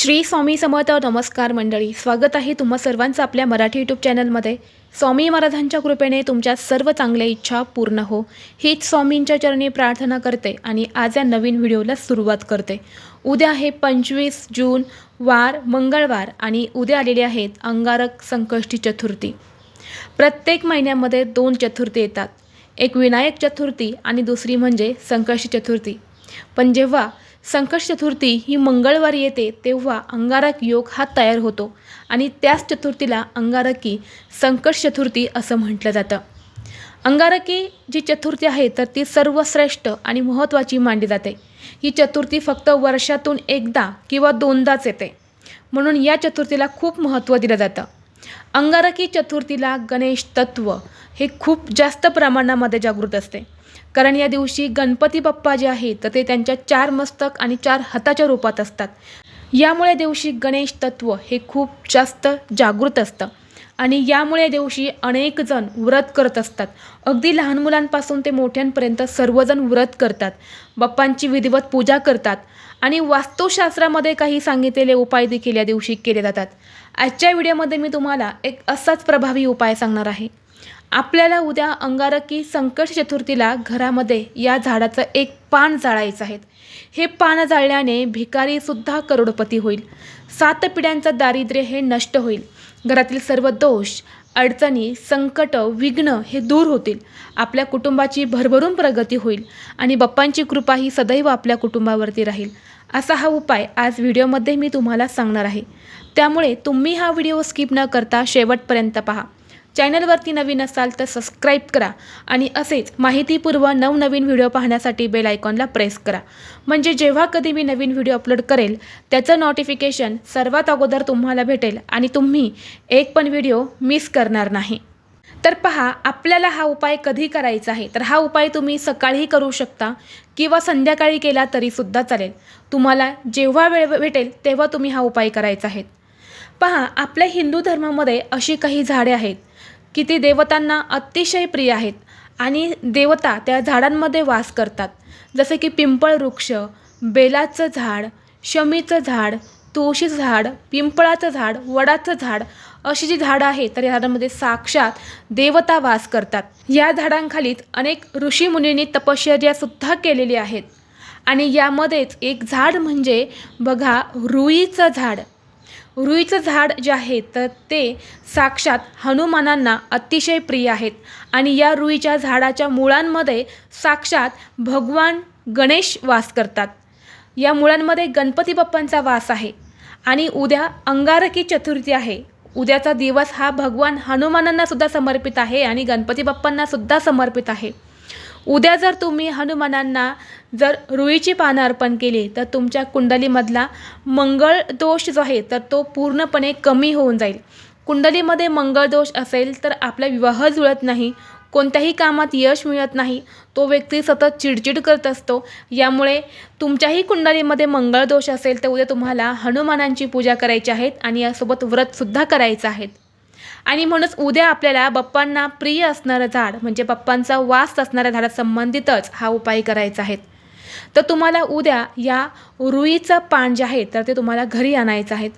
श्री स्वामी समर्थ नमस्कार मंडळी. स्वागत आहे तुम्हा सर्वांचं आपल्या मराठी यूट्यूब चॅनलमध्ये स्वामी महाराजांच्या कृपेने तुमच्या सर्व चांगल्या इच्छा पूर्ण हो. हीच स्वामींच्या चरणी प्रार्थना करते आणि आज या नवीन व्हिडिओला सुरुवात करते. उद्या आहे पंचवीस जून वार मंगळवार आणि उद्या आलेले आहेत अंगारक संकष्टी चतुर्थी. प्रत्येक महिन्यामध्ये दोन चतुर्थी येतात. एक विनायक चतुर्थी आणि दुसरी म्हणजे संकष्टी चतुर्थी. पण जेव्हा संकट चतुर्थी ही मंगळवारी येते तेव्हा अंगारक योग हा तयार होतो. आणि त्याच चतुर्थीला अंगारकी संकट चतुर्थी असं म्हटलं जातं. अंगारकी जी चतुर्थी आहे तर ती सर्वश्रेष्ठ आणि महत्त्वाची मानली जाते. ही चतुर्थी फक्त वर्षातून एकदा किंवा दोनदाच येते. म्हणून या चतुर्थीला खूप महत्त्व दिलं जातं. अंगारकी चतुर्थीला गणेश तत्व हे खूप जास्त प्रमाणामध्ये जागृत असते. कारण या दिवशी गणपती बाप्पा जे आहेत तर ते त्यांच्या चार मस्तक आणि चार हाताच्या रूपात असतात. यामुळे दिवशी गणेश तत्व हे खूप जास्त जागृत असतं. आणि यामुळे दिवशी अनेक जण व्रत करत असतात. अगदी लहान मुलांपासून ते मोठ्यांपर्यंत सर्वजण व्रत करतात. बाप्पांची विधिवत पूजा करतात. आणि वास्तुशास्त्रामध्ये काही सांगितलेले उपाय देखील या दिवशी केले जातात. आजच्या व्हिडिओमध्ये मी तुम्हाला एक असाच प्रभावी उपाय सांगणार आहे. आपल्याला उद्या अंगारकी संकट चतुर्थीला घरामध्ये या झाडाचं एक पान जाळायचं आहे. हे पान जाळल्याने भिकारीसुद्धा करोडपती होईल. सात पिढ्यांचं दारिद्र्य हे नष्ट होईल. घरातील सर्व दोष अडचणी संकट विघ्न हे दूर होतील. आपल्या कुटुंबाची भरभरून प्रगती होईल आणि बाप्पांची कृपा ही सदैव आपल्या कुटुंबावरती राहील. असा हा उपाय आज व्हिडिओमध्ये मी तुम्हाला सांगणार आहे. त्यामुळे तुम्ही हा व्हिडिओ स्किप न करता शेवटपर्यंत पहा. चॅनलवरती नवीन असाल तर सबस्क्राईब करा आणि असेच माहितीपूर्व नवनवीन व्हिडिओ पाहण्यासाठी बेल आयकॉनला प्रेस करा. म्हणजे जेव्हा कधी मी नवीन व्हिडिओ अपलोड करेल त्याचं नोटिफिकेशन सर्वात अगोदर तुम्हाला भेटेल आणि तुम्ही एक पण व्हिडिओ मिस करणार नाही. तर पहा आपल्याला हा उपाय कधी करायचा आहे? तर हा उपाय तुम्ही सकाळीही करू शकता किंवा संध्याकाळी केला तरीसुद्धा चालेल. तुम्हाला जेव्हा वेळ भेटेल तेव्हा तुम्ही हा उपाय करायचा आहे. पहा आपल्या हिंदू धर्मामध्ये अशी काही झाडे आहेत. की ती देवतांना अतिशय प्रिय आहेत आणि देवता त्या झाडांमध्ये वास करतात. जसे की पिंपळ वृक्ष बेलाचं झाड शमीचं झाड तुळशीचं झाड पिंपळाचं झाड वडाचं झाड अशी जी झाडं आहेत तर या झाडांमध्ये साक्षात देवता वास करतात. या झाडांखालीत अनेक ऋषीमुनींनी तपश्चर्यासुद्धा केलेली आहेत. आणि यामध्येच एक झाड म्हणजे बघा रुईचं झाड. रुईचं झाड जे आहे तर ते साक्षात हनुमानांना अतिशय प्रिय आहेत. आणि या रुईच्या झाडाच्या मुळांमध्ये साक्षात भगवान गणेश वास करतात. या मुळांमध्ये गणपती बाप्पांचा वास आहे. आणि उद्या अंगारकी चतुर्थी आहे. उद्याचा दिवस हा भगवान हनुमानांना सुद्धा समर्पित आहे आणि गणपती बाप्पांना सुद्धा समर्पित आहे. उद्या जर तुम्ही हनुमानांना जर रुईची पानं अर्पण केली तर तुमच्या कुंडलीमधला मंगळ दोष जो आहे तर तो पूर्णपणे कमी होऊन जाईल. कुंडलीमध्ये मंगळ दोष असेल तर आपला विवाह जुळत नाही कोणत्याही कामात यश मिळत नाही तो व्यक्ती सतत चिडचिड करत असतो. यामुळे तुमच्याही कुंडलीमध्ये मंगळ दोष असेल तर उद्या तुम्हाला हनुमानांची पूजा करायची आहेत आणि यासोबत व्रतसुद्धा करायचं आहेत आणि म्हणूनच उद्या आपल्याला बाप्पांना प्रिय असणारं झाड म्हणजे बाप्पांचा वास असणाऱ्या झाडासंबंधितच हा उपाय करायचा आहे. तर तुम्हाला उद्या या रुईचं पान जे आहे तर ते तुम्हाला घरी आणायचं आहे.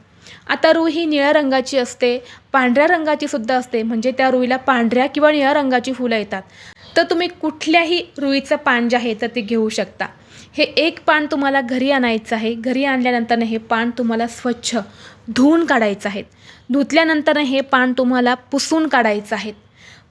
आता रुई ही निळ्या रंगाची असते पांढऱ्या रंगाची सुद्धा असते म्हणजे त्या रुईला पांढऱ्या किंवा निळ्या रंगाची फुलं येतात. तर तुम्ही कुठल्याही रुईचं पान जे आहे तर ते घेऊ शकता. हे एक पान तुम्हाला घरी आणायचं आहे. घरी आणल्यानंतर हे पान तुम्हाला स्वच्छ धुवून काढायचं आहे. धुतल्यानंतर हे पान तुम्हाला पुसून काढायचं आहे.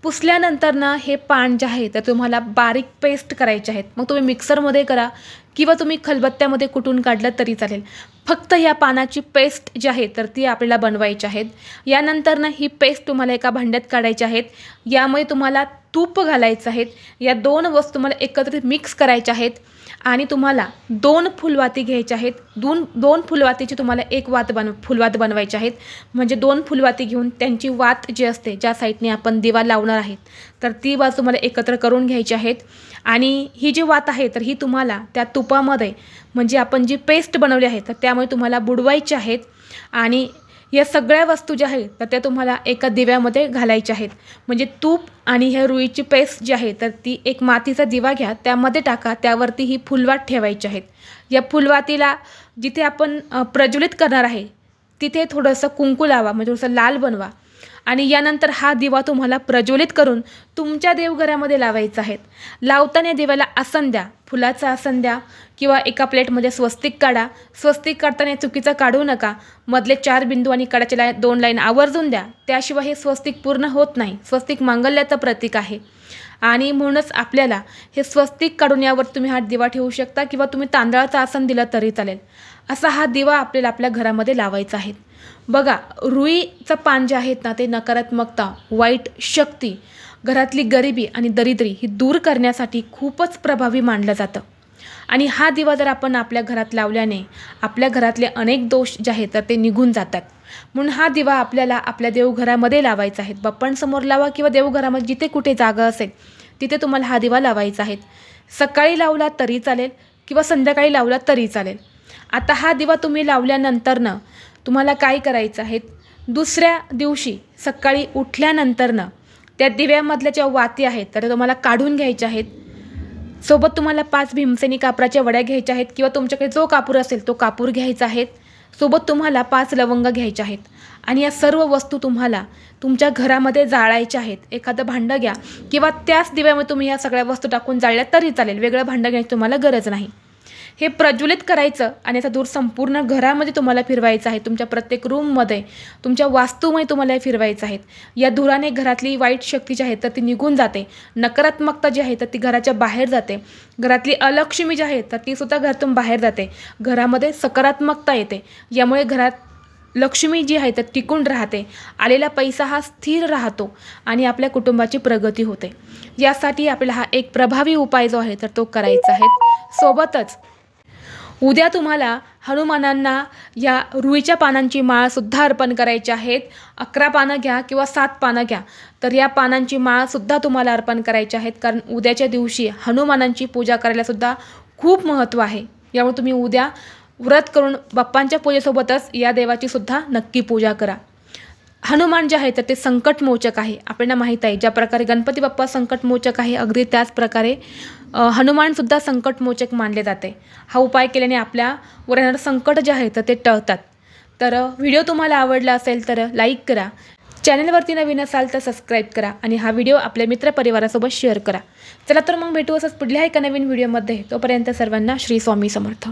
पुसल्यानंतरनं हे पान जे आहे तर तुम्हाला बारीक पेस्ट करायचे आहेत. मग तुम्ही मिक्सरमध्ये करा किंवा तुम्ही खलबत्त्यामध्ये कुटून काढलं तरी चालेल. फक्त ह्या पानाची पेस्ट जी आहे तर ती आपल्याला बनवायची आहेत. यानंतरनं ही पेस्ट तुम्हाला एका भांड्यात काढायची आहेत. यामुळे तुम्हाला तूप घालायचं आहेत या दोन वस्तू तुम्हाला एकत्रित मिक्स करायच्या आहेत. आणि तुम्हाला दोन फुलवाती घ्यायच्या आहेत. दोन दोन फुलवातीची तुम्हाला एक वात बन फुलवात बनवायची आहेत. म्हणजे दोन फुलवाती घेऊन त्यांची वात जी असते ज्या साईडने आपण दिवा लावणार आहेत तर ती वात तुम्हाला एकत्र करून घ्यायची आहेत. आणि ही जी वात आहे तर ही तुम्हाला त्या तुपामध्ये म्हणजे आपण जी पेस्ट बनवली आहे तर त्यामुळे तुम्हाला बुडवायची आहेत. आणि या सगळ्या वस्तू ज्या आहेत तर त्या तुम्हाला एका दिव्यामध्ये घालायच्या आहेत. म्हणजे तूप आणि ह्या रुईची पेस्ट जी आहे तर ती एक मातीचा दिवा घ्या त्यामध्ये टाका त्यावरती ही फुलवात ठेवायची आहेत. या फुलवातीला जिथे आपण प्रज्वलित करणार आहे तिथे थोडंसं कुंकू लावा म्हणजे थोडंसं लाल बनवा. आणि यानंतर हा दिवा तुम्हाला प्रज्वलित करून तुमच्या देवघरामध्ये लावायचा आहे. लावताना दिव्याला आसन द्या. फुलाचं आसन द्या किंवा एका प्लेटमध्ये स्वस्तिक काढा. स्वस्तिक काढताना चुकीचं काढू नका. मधले चार बिंदू आणि काढाचे लाईन दोन लाईन आवर्जून द्या. त्याशिवाय हे स्वस्तिक पूर्ण होत नाही. स्वस्तिक मांगल्याचं प्रतीक आहे. आणि म्हणूनच आपल्याला हे स्वस्तिक काढून यावर तुम्ही हा दिवा ठेवू शकता किंवा तुम्ही तांदळाचं आसन दिलं तरी चालेल. असा हा दिवा आपल्याला आपल्या घरामध्ये लावायचा आहे. बघा रुईचं पान जे आहेत ना ते नकारात्मकता वाईट शक्ती घरातली गरिबी आणि दरिद्री ही दूर करण्यासाठी खूपच प्रभावी मानलं जातं. आणि हा दिवा जर आपण आपल्या घरात लावल्याने आपल्या घरातले अनेक दोष जे आहेत तर ते निघून जातात. म्हणून हा दिवा आपल्याला आपल्या देवघरामध्ये लावायचा आहे. समोर लावा किंवा देवघरामध्ये जिथे कुठे जागा असेल तिथे तुम्हाला हा दिवा लावायचा आहे. सकाळी लावला तरी चालेल किंवा संध्याकाळी लावला तरी चालेल. आता हा दिवा तुम्ही लावल्यानंतरनं तुम्हाला काय करायचं आहे? दुसऱ्या दिवशी सकाळी उठल्यानंतरनं त्या दिव्यामधल्या ज्या वाती आहेत तर तुम्हाला काढून घ्यायच्या आहेत. सोबत तुम्हाला पाच भीमसेनी कापराच्या वड्या घ्यायच्या आहेत किंवा तुमच्याकडे जो कापूर असेल तो कापूर घ्यायचा आहे. सोबत तुम्हाला पाच लवंग घ्यायच्या आहेत. आणि या सर्व वस्तू तुम्हाला तुमच्या घरामध्ये जाळायच्या आहेत. एखादं भांडं घ्या किंवा त्याच दिव्यामध्ये तुम्ही या सगळ्या वस्तू टाकून जाळल्या तरी चालेल. वेगळं भांडं घ्यायची तुम्हाला गरज नाही. हे प्रज्वलित करायचं आणि याचा धूर संपूर्ण घरामध्ये तुम्हाला फिरवायचं आहे. तुमच्या प्रत्येक रूममध्ये तुमच्या वास्तूमध्ये तुम्हाला हे फिरवायचं आहे. या धुराने घरातली वाईट शक्ती जी आहे तर ती निघून जाते. नकारात्मकता जी आहे तर ती घराच्या बाहेर जाते. घरातली अलक्ष्मी जी आहे तर ती सुद्धा घरातून बाहेर जाते. घरामध्ये सकारात्मकता येते. यामुळे घरात लक्ष्मी जी आहे तर टिकून राहते. आलेला पैसा हा स्थिर राहतो आणि आपल्या कुटुंबाची प्रगती होते. यासाठी आपल्याला हा एक प्रभावी उपाय जो आहे तर तो करायचा आहे. सोबतच उद्या तुम्हाला हनुमानांना या रुईच्या पानांची माळसुद्धा अर्पण करायची आहेत. अकरा पानं घ्या किंवा सात पानं घ्या. तर या पानांची माळसुद्धा तुम्हाला अर्पण करायची आहेत. कारण उद्याच्या दिवशी हनुमानांची पूजा करायलासुद्धा खूप महत्त्व आहे. यामुळे तुम्ही उद्या व्रत करून बाप्पांच्या पूजेसोबतच या देवाची सुद्धा नक्की पूजा करा. हनुमान जे आहे तर ते संकटमोचक आहे. आपल्याला माहीत आहे ज्या प्रकारे गणपती बाप्पा संकटमोचक आहे अगदी त्याच प्रकारे हनुमानसुद्धा संकटमोचक मानले जाते. हा उपाय केल्याने आपल्यावर येणारं संकट जे आहे तर ते टळतात. तर व्हिडिओ तुम्हाला आवडला असेल तर लाईक करा. चॅनलवरती नवीन असाल तर सबस्क्राईब करा आणि हा व्हिडिओ आपल्या मित्रपरिवारासोबत शेअर करा. चला तर मग भेटू असंच पुढल्या एका नवीन व्हिडिओमध्ये. तोपर्यंत सर्वांना श्री स्वामी समर्थ.